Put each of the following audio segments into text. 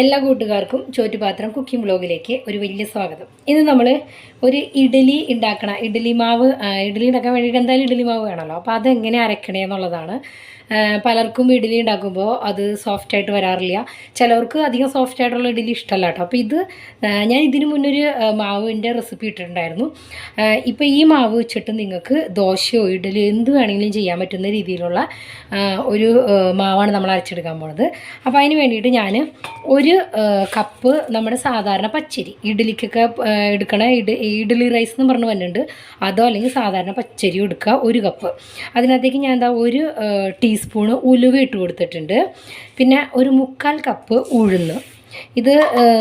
എല്ലാ കൂട്ടുകാർക്കും ചോറ്റുപാത്രം കുക്കിംഗ് ബ്ലോഗിലേക്ക് ഒരു വലിയ സ്വാഗതം. ഇന്ന് നമ്മൾ ഒരു ഇഡലി ഉണ്ടാക്കണം. ഇഡലി മാവ് ഇഡലി ഉണ്ടാക്കാൻ വേണ്ടിയിട്ട് എന്തായാലും ഇഡലി മാവ് വേണമല്ലോ. അപ്പോൾ അതെങ്ങനെ അരക്കണേ എന്നുള്ളതാണ് പലർക്കും ഇഡ്ഡലി ഉണ്ടാക്കുമ്പോൾ അത് സോഫ്റ്റ് ആയിട്ട് വരാറില്ല. ചിലവർക്ക് അധികം സോഫ്റ്റ് ആയിട്ടുള്ള ഇഡ്ഡലി ഇഷ്ടമല്ല കേട്ടോ. അപ്പോൾ ഇത് ഞാൻ ഇതിന് മുന്നൊരു മാവിന്റെ റെസിപ്പി ഇട്ടിട്ടുണ്ടായിരുന്നു. ഇപ്പോൾ ഈ മാവ് വെച്ചിട്ട് നിങ്ങൾക്ക് ദോശയോ ഇഡ്ഡലിയോ എന്ത് വേണമെങ്കിലും ചെയ്യാൻ പറ്റുന്ന രീതിയിലുള്ള ഒരു മാവാണ് നമ്മൾ അരച്ചെടുക്കാൻ പോണത്. അപ്പോൾ അതിന് വേണ്ടിയിട്ട് ഞാൻ ഒരു കപ്പ് നമ്മുടെ സാധാരണ പച്ചരി ഇഡലിക്കൊക്കെ ആ, എടുക്കണ ഇഡ ഇഡലി റൈസ് എന്ന് പറഞ്ഞ് വന്നിട്ടുണ്ട്. അതോ അല്ലെങ്കിൽ സാധാരണ പച്ചരി എടുക്കുക ഒരു കപ്പ്. അതിനകത്തേക്ക് ഞാൻ എന്താ ഒരു ആ, ടീസ്പൂണ് ഉലുവ ഇട്ട് കൊടുത്തിട്ടുണ്ട്. പിന്നെ ഒരു മുക്കാൽ കപ്പ് ഉഴുന്ന്. ഇത്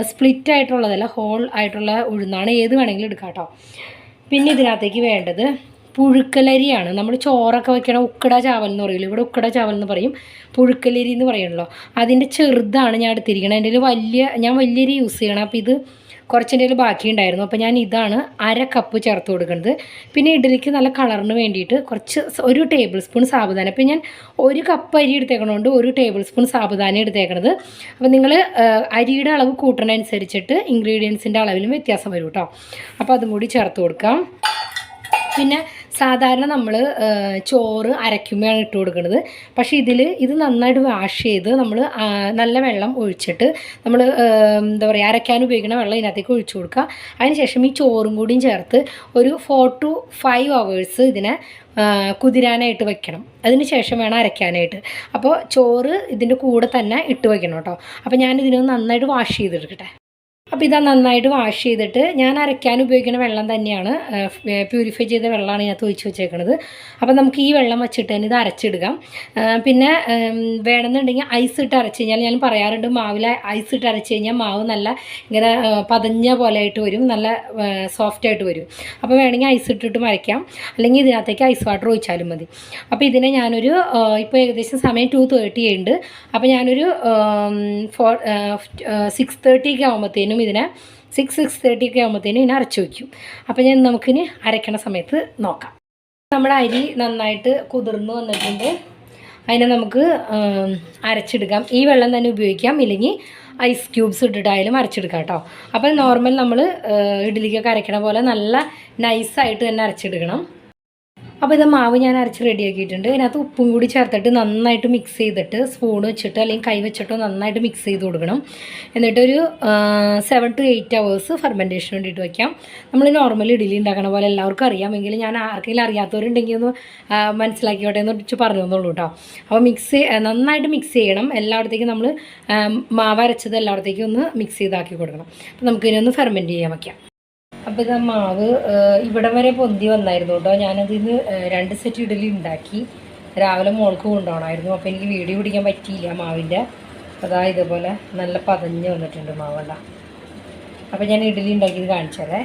സ്പ്ലിറ്റ് ആയിട്ടുള്ളതല്ല ഹോൾ ആയിട്ടുള്ള ഉഴുന്നാണ്. ഏത് വേണമെങ്കിലും എടുക്കാം കേട്ടോ. പിന്നെ ഇതിനകത്തേക്ക് വേണ്ടത് പുഴുക്കലരിയാണ്. നമ്മൾ ചോറൊക്കെ വെക്കണ ഉക്കട ചാവൽ എന്ന് പറയില്ല ഇവിടെ ഉക്കട ചാവൽ എന്ന് പറയും. പുഴുക്കലരി എന്ന് പറയണല്ലോ അതിന്റെ ചെറുതാണ് ഞാൻ എടുത്തിരിക്കുന്നത് എന്റെ വലിയ ഞാൻ വലിയൊരു യൂസ് ചെയ്യണം. അപ്പോൾ ഇത് കുറച്ചിന്റെ ബാക്കി ഉണ്ടായിരുന്നു അപ്പോൾ ഞാൻ ഇതാണ് അര കപ്പ് ചേർത്ത് കൊടുക്കുന്നത്. പിന്നെ ഇഡലിക്ക് നല്ല കളറിന് വേണ്ടിയിട്ട് കുറച്ച് ഒരു ടേബിൾ സ്പൂൺ സാബുദാന അപ്പോൾ ഞാൻ ഒരു കപ്പ് അരി എടുത്തേക്കണോണ്ട് ഒരു ടേബിൾ സ്പൂൺ സാബുദാന എടുത്തേക്കണത് അപ്പോൾ നിങ്ങൾ അരിയുടെ അളവ് കൂട്ടണനുസരിച്ചിട്ട് ഇൻഗ്രീഡിയൻസിന്റെ അളവിലും വ്യത്യാസം വരും കേട്ടോ അപ്പോൾ അതും കൂടി ചേർത്ത് കൊടുക്കാം. പിന്നെ സാധാരണ നമ്മൾ ചോറ് അരയ്ക്കുമ്പോഴാണ് ഇട്ട് കൊടുക്കുന്നത് പക്ഷേ ഇതിൽ ഇത് നന്നായിട്ട് വാഷ് ചെയ്ത് നമ്മൾ നല്ല വെള്ളം ഒഴിച്ചിട്ട് നമ്മൾ എന്താ പറയുക അരയ്ക്കാൻ ഉപയോഗിക്കുന്ന വെള്ളം ഇതിനകത്തേക്ക് ഒഴിച്ചു കൊടുക്കുക. അതിനുശേഷം ഈ ചോറും കൂടിയും ചേർത്ത് ഒരു ഫോർ ടു ഫൈവ് അവേഴ്സ് ഇതിനെ കുതിരാനായിട്ട് വെക്കണം. അതിന് ശേഷം വേണം അരയ്ക്കാനായിട്ട്. അപ്പോൾ ചോറ് ഇതിന്റെ കൂടെ തന്നെ ഇട്ട് വെക്കണം കേട്ടോ. അപ്പോൾ ഞാൻ ഇതിനൊന്ന് നന്നായിട്ട് വാഷ് ചെയ്തെടുക്കട്ടെ. അപ്പോൾ ഇതാ നന്നായിട്ട് വാഷ് ചെയ്തിട്ട് ഞാൻ അരയ്ക്കാൻ ഉപയോഗിക്കുന്ന വെള്ളം തന്നെയാണ് പ്യൂരിഫൈ ചെയ്ത വെള്ളമാണ് ഇതിനകത്ത് ഒഴിച്ച് വെച്ചേക്കുന്നത് അപ്പോൾ നമുക്ക് ഈ വെള്ളം വെച്ചിട്ട് തന്നെ ഇത് അരച്ചെടുക്കാം പിന്നെ വേണമെന്നുണ്ടെങ്കിൽ ഐസ് ഇട്ട് അരച്ച് കഴിഞ്ഞാൽ ഞാൻ പറയാറുണ്ട് മാവിൽ ഐസ് ഇട്ട് അരച്ച് കഴിഞ്ഞാൽ മാവ് നല്ല ഇങ്ങനെ പതഞ്ഞ പോലെ ആയിട്ട് വരും നല്ല സോഫ്റ്റ് ആയിട്ട് വരും. അപ്പോൾ വേണമെങ്കിൽ ഐസ് ഇട്ടിട്ട് മരയ്ക്കാം അല്ലെങ്കിൽ ഇതിനകത്തേക്ക് ഐസ് വാട്ടർ ഒഴിച്ചാലും മതി. അപ്പോൾ ഇതിനെ ഞാനൊരു ഇപ്പോൾ ഏകദേശം സമയം ടു തേർട്ടി ഉണ്ട് അപ്പോൾ ഞാനൊരു ഫോർ സിക്സ് തേർട്ടി ഒക്കെ ആകുമ്പോഴത്തേനും ഇതിനെ സിക്സ് സിക്സ് തേർട്ടി ഒക്കെ ആകുമ്പോഴത്തേനും ഇതിനെ അരച്ചു വയ്ക്കും അപ്പോൾ ഞാൻ നമുക്കിനി അരയ്ക്കണ സമയത്ത് നോക്കാം. നമ്മുടെ അരി നന്നായിട്ട് കുതിർന്നു വന്നിട്ടുണ്ട്. അതിനെ നമുക്ക് അരച്ചെടുക്കാം. ഈ വെള്ളം തന്നെ ഉപയോഗിക്കാം. ഇല്ലെങ്കിൽ ഐസ് ക്യൂബ്സ് ഇട്ടിട്ടായാലും അരച്ചെടുക്കാം കേട്ടോ. അപ്പോൾ നോർമൽ നമ്മൾ ഇഡ്ഡലിക്കൊക്കെ അരയ്ക്കണ പോലെ നല്ല നൈസായിട്ട് തന്നെ അരച്ചെടുക്കണം. അപ്പോൾ ഇത് മാവ് ഞാൻ അരച്ച് റെഡിയാക്കിയിട്ടുണ്ട്. അതിനകത്ത് ഉപ്പും കൂടി ചേർത്തിട്ട് നന്നായിട്ട് മിക്സ് ചെയ്തിട്ട് സ്പൂൺ വെച്ചിട്ട് അല്ലെങ്കിൽ കൈ വെച്ചിട്ടോ നന്നായിട്ട് മിക്സ് ചെയ്ത് കൊടുക്കണം. എന്നിട്ടൊരു seven to eight hours fermentation വേണ്ടിയിട്ട് വയ്ക്കാം നമ്മൾ നോർമൽ ഇഡ്ഡലി ഉണ്ടാക്കണ പോലെ എല്ലാവർക്കും അറിയാമെങ്കിൽ ഞാൻ ആർക്കെങ്കിലും അറിയാത്തവരുണ്ടെങ്കിൽ ഒന്ന് മനസ്സിലാക്കിയോട്ടെ എന്ന് വെച്ച് പറഞ്ഞു തന്നുള്ളൂ കേട്ടോ അപ്പോൾ മിക്സ് നന്നായിട്ട് മിക്സ് ചെയ്യണം. എല്ലായിടത്തേക്കും നമ്മൾ മാവ് അരച്ചത് എല്ലായിടത്തേക്കും ഒന്ന് മിക്സ് ചെയ്താക്കി കൊടുക്കണം. അപ്പോൾ നമുക്കിതിനൊന്ന് ഫെർമെന്റ് ചെയ്യാൻ വയ്ക്കാം അപ്പോൾ ഇത് മാവ് ഇവിടെ വരെ പൊന്തി വന്നായിരുന്നു കേട്ടോ. ഞാനതിന് രണ്ട് സെറ്റ് ഇഡലി ഉണ്ടാക്കി. രാവിലെ മോൾക്ക് കൊണ്ടുപോകണമായിരുന്നു. അപ്പോൾ എനിക്ക് വീഡിയോ പിടിക്കാൻ പറ്റിയില്ല മാവിന്റെ അതാ ഇതുപോലെ നല്ല പതഞ്ഞ് വന്നിട്ടുണ്ട് മാവെല്ലാം. അപ്പോൾ ഞാൻ ഇഡലി ഉണ്ടാക്കിയത് കാണിച്ചതേ